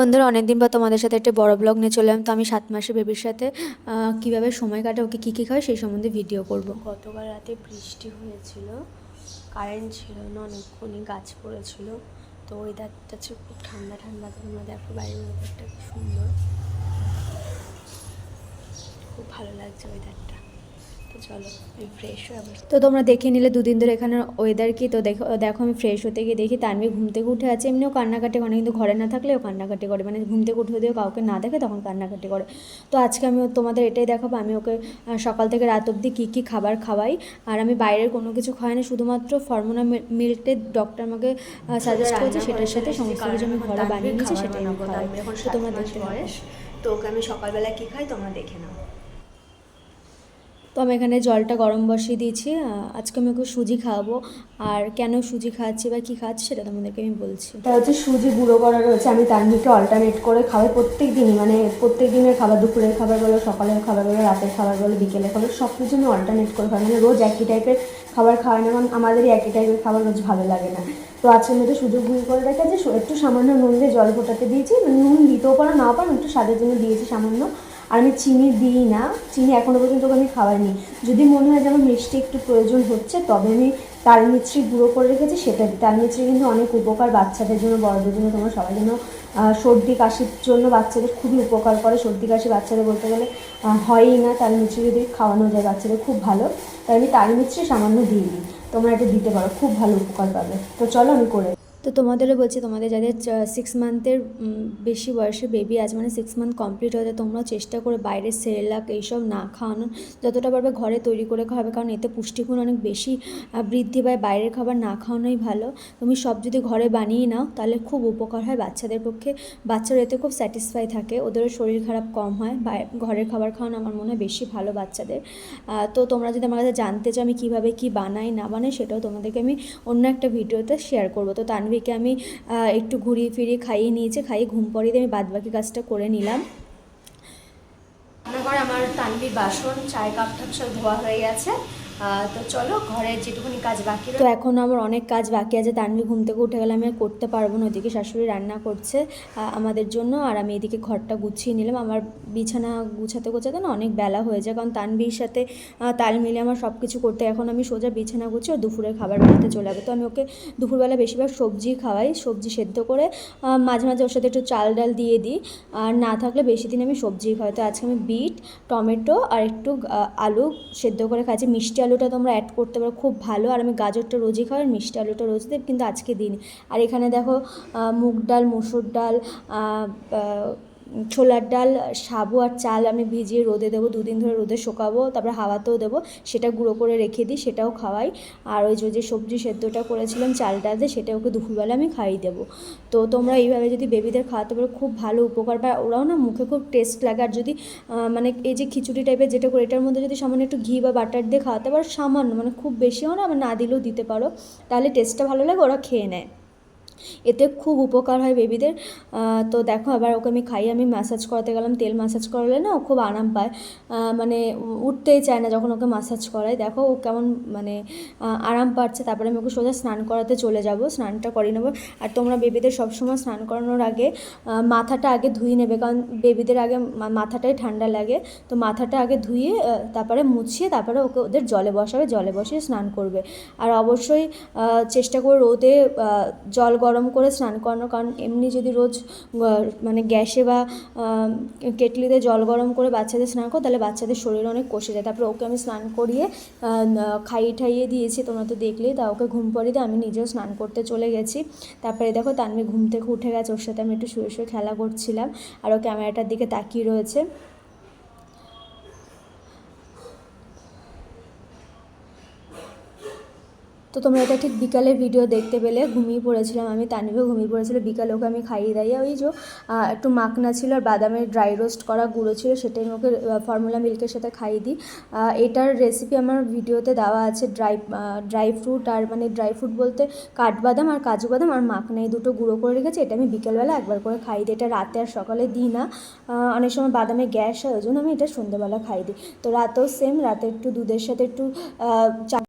বন্ধুরা, অনেকদিন পর তোমাদের সাথে একটা বড় ব্লগ নিয়ে চললাম তো আমি সাত মাসের বেবির সাথে কীভাবে সময় কাটে ওকে কী কী খায় সেই সম্বন্ধে ভিডিও করব। গতকাল রাতে বৃষ্টি হয়েছিল কারেন্ট ছিল না, অনেকক্ষণই গাছ পড়েছিল। তো ওয়েদারটা ছিল খুব ঠান্ডা ঠান্ডা। তোমরা দেখো বাইরের ওয়েদারটা খুব সুন্দর। খুব ভালো লাগছে ওয়েদারটা তো চলো আমি ফ্রেশ হয়ে আবার তো তোমরা দেখে নিলে দুদিন ধরে এখানে ওয়েদার কি? তো দেখো দেখো আমি ফ্রেশ হতে গিয়ে দেখি তানভি ঘুম থেকে উঠে আছে। এমনিও কান্নাকাটি করে কিন্তু ঘরে না থাকলেও কান্নাকাটি করে। মানে ঘুম থেকে উঠে দিয়েও কাউকে না দেখে তখন কান্নাকাটি করে। তো আজকে আমি তোমাদের এটাই দেখাবো আমি ওকে সকাল থেকে রাত অবধি কী কী খাবার খাওয়াই। আর আমি বাইরের কোনো কিছু খাওয়াই না শুধুমাত্র ফর্মুলা মিল্কটে ডক্টর আমাকে সাজেস্ট করেছে সেটার সাথে সমস্ত কিছু আমি ঘরে বানিয়ে নিয়েছি সেটাই আমি খাওয়াই। তো তোমরা দেখতে বয়স তো ওকে আমি সকালবেলা কী খাই তোমরা দেখে নাও। তো আমি এখানে জলটা গরম বসিয়ে দিয়েছি আজকে আমি ওকে সুজি খাওয়াবো। আর কেন সুজি খাওয়াচ্ছি বা কী খাওয়াচ্ছি সেটা তোমাদেরকে আমি বলছি। তা হচ্ছে সুজি গুঁড়ো করা রয়েছে, আমি তানভিকে অল্টারনেট করে খাওয়াই প্রত্যেক দিনই মানে প্রত্যেক দিনের খাবার, দুপুরের খাবার বলো, সকালের খাবার বলো, রাতের খাবার বলো, বিকেলের খাবার সব কিছু আমি অল্টারনেট করে খাই মানে রোজ একই টাইপের খাবার খাওয়াই না, কারণ আমাদেরই একই টাইপের খাবার রোজ ভালো লাগে না। তো আজকের মধ্যে সুযোগ গুঁড়ি করে রেখেছি একটু সামান্য নুন দিয়ে জল ফোটাতে দিয়েছি, নুন দিতেও পারো, নাও পারো, একটু স্বাদের জন্য দিয়েছি সামান্য। আর আমি চিনি দিই না। চিনি এখনও পর্যন্ত আমি খাওয়াইনি। যদি মনে হয় যে আমার মিষ্টি একটু প্রয়োজন হচ্ছে, তবে আমি তাল মিছরি গুঁড়ো করে রেখেছি, সেটা দিই তাল মিছরি কিন্তু অনেক উপকার বাচ্চাদের জন্য, বড়দের জন্য, তোমরা সবাই জন্য সর্দি কাশির জন্য বাচ্চাদের খুবই উপকার করে। সর্দি কাশি বাচ্চাদের বলতে গেলে হয়ই না তাল মিছরি যদি খাওয়ানো যায় বাচ্চাদের, খুব ভালো। তাই আমি তাল মিছরি সামান্য দিয়ে দিই তোমরা এটা দিতে পারো, খুব ভালো উপকার পাবে। তো চলো আমি করে তো তোমাদেরও বলছি, তোমাদের যাদের সিক্স মান্থের বেশি বয়সে বেবি আছে মানে সিক্স মান্থ কমপ্লিট হয়ে যায় তোমরা চেষ্টা করে বাইরের সেরেলাক, এইসব না খাওয়ানো। যতটা পারবে ঘরে তৈরি করে খাওয়াবে, কারণ এতে পুষ্টিগুণ অনেক বেশি বৃদ্ধি পায়। বাইরের খাবার না খাওয়ানোই ভালো। তুমি সব যদি ঘরে বানিয়ে নাও, তাহলে খুব উপকার হয় বাচ্চাদের পক্ষে। বাচ্চারা এতে খুব স্যাটিসফাই থাকে, ওদেরও শরীর খারাপ কম হয়। ঘরের খাবার খাওয়ানো আমার মনে হয় বেশি ভালো বাচ্চাদের। তো তোমরা যদি আমার কাছে জানতে চাও আমি কীভাবে কী বানাই, না বানাই, সেটাও তোমাদেরকে আমি অন্য একটা ভিডিওতে শেয়ার করব। তো তানভিকে আমি একটু ঘুরিয়ে ফিরিয়ে খাইয়ে নিয়েছে, খাইয়ে ঘুম পড়িয়ে দিয়ে আমি বাদবাকি কাজটা করে নিলাম। রান্নাঘর আমার তানবির বাসন চায় কাপ টাপ সব ধোয়া হয়ে গেছে। তো চলো ঘরের যেটুকুনি কাজ বাকি তো এখন আমার অনেক কাজ বাকি আছে। তানভি ঘুম থেকে উঠে গেলে আমি আর করতে পারব না। ওইদিকে শাশুড়ি রান্না করছে আমাদের জন্য। আর আমি এদিকে ঘরটা গুছিয়ে নিলাম। আমার বিছানা গুছাতে গোছাতে না অনেক বেলা হয়ে যায়। কারণ তানভির সাথে তাল মিলে আমার সব কিছু করতে এখন আমি সোজা বিছানা গুছিয়ে ওর দুপুরের খাবার বানাতে চলে যাবে। তো আমি ওকে দুপুরবেলা বেশিরভাগ সবজি খাওয়াই। সবজি সেদ্ধ করে মাঝে মাঝে ওর সাথে একটু চাল ডাল দিয়ে দিই। আর না থাকলে বেশি দিন আমি সবজি খাওয়াই। তো আজকে আমি বিট টমেটো আর একটু আলু সেদ্ধ করে খাচ্ছি। মিষ্টি আলুটা তোমরা অ্যাড করতে পারো, খুব ভালো। আর আমি গাজরটা রোজই খাই, আর মিষ্টি আলুটা রোজ দেব, কিন্তু আজকে দিন আর এখানে দেখো মুগ ডাল, মুসুর ডাল ছোলার ডাল, সাবু আর চাল আমি ভিজিয়ে রোদে দেবো, দুদিন ধরে রোদে শোকাবো, তারপরে হাওয়াতেও দেবো, সেটা গুঁড়ো করে রেখে দিই, সেটাও খাওয়াই। আর ওই যে সবজি সেদ্ধটা করেছিলাম চালটা দিয়ে, সেটা ওকে দুপুরবেলা আমি খাইয়ে দেবো। তো তোমরা এইভাবে যদি বেবিদের খাওয়াতে পারো, খুব ভালো উপকার। পায় ওরাও না মুখে খুব টেস্ট লাগে। আর যদি মানে এই যে খিচুড়ি টাইপের যেটা করে, এটার মধ্যে যদি সামান্য একটু ঘি বা বাটার দিয়ে খাওয়াতে পারো, সামান্য মানে খুব বেশিও না আবার না দিলেও দিতে পারো। তাহলে টেস্টটা ভালো লাগে, ওরা খেয়ে নেয়। এতে খুব উপকার হয় বেবিদের তো দেখো আবার ওকে আমি খাই আমি ম্যাসাজ করাতে গেলাম, তেল ম্যাসাজ করালে না ও খুব আরাম পায়। মানে উঠতেই চায় না যখন ওকে ম্যাসাজ করাই দেখো ও কেমন মানে আরাম পাচ্ছে। তারপরে আমি ওকে সোজা স্নান করাতে চলে যাব, স্নানটা করিয়ে নেব। আর তোমরা বেবিদের সবসময় স্নান করানোর আগে মাথাটা আগে ধুয়ে নেবে। কারণ বেবিদের আগে মাথাটাই ঠান্ডা লাগে। তো মাথাটা আগে ধুয়ে তারপরে মুছিয়ে, তারপরে ওকে ওদের জলে বসাবে, জলে বসিয়ে স্নান করবে। আর অবশ্যই চেষ্টা করে রোদে জল গরম করে স্নান করানো কারণ এমনি যদি রোজ মানে গ্যাসে বা কেটলিতে জল গরম করে বাচ্চাদের স্নান করো, তাহলে বাচ্চাদের শরীর অনেক কষে যায়। তারপরে ওকে আমি স্নান করিয়ে খাইয়ে ঠাইয়ে দিয়েছি, তোমরা তো দেখলেই, তা ওকে ঘুম পড়িয়ে দিয়ে আমি নিজেও স্নান করতে চলে গেছি। তারপরে দেখো তানভি ঘুম থেকে উঠে গেছে, ওর সাথে আমি একটু শুয়ে শুয়ে খেলা করছিলাম, আর ও ক্যামেরাটার দিকে তাকিয়ে রয়েছে। তো তোমরা এটা ঠিক বিকালের ভিডিও দেখতে পেলে, ঘুমিয়ে পড়েছিলাম আমি তানিবেও ঘুমিয়ে পড়েছিল, বিকালে ওকে আমি খাইয়ে দাইয়ে ওই যে একটু মাখনা ছিল আর বাদামের ড্রাই রোস্ট করা গুঁড়ো ছিল, সেটাই ওকে ফর্মুলা মিল্কের সাথে খাইয়ে দিই। এটার রেসিপি আমার ভিডিওতে দেওয়া আছে ড্রাই ড্রাই ফ্রুট আর মানে ড্রাই ফ্রুট বলতে কাঠবাদাম আর কাজু বাদাম আর মাখনা, এই দুটো গুঁড়ো করে রেখেছি, এটা আমি বিকেলবেলা একবার করে খাই দিই, এটা রাতে আর সকালে দিই না। অনেক সময় বাদামে গ্যাস হয়, ওই জন্য আমি এটা সন্ধ্যেবেলা খাই দিই। তো রাতেও সেম রাতে একটু দুধের সাথে একটু চা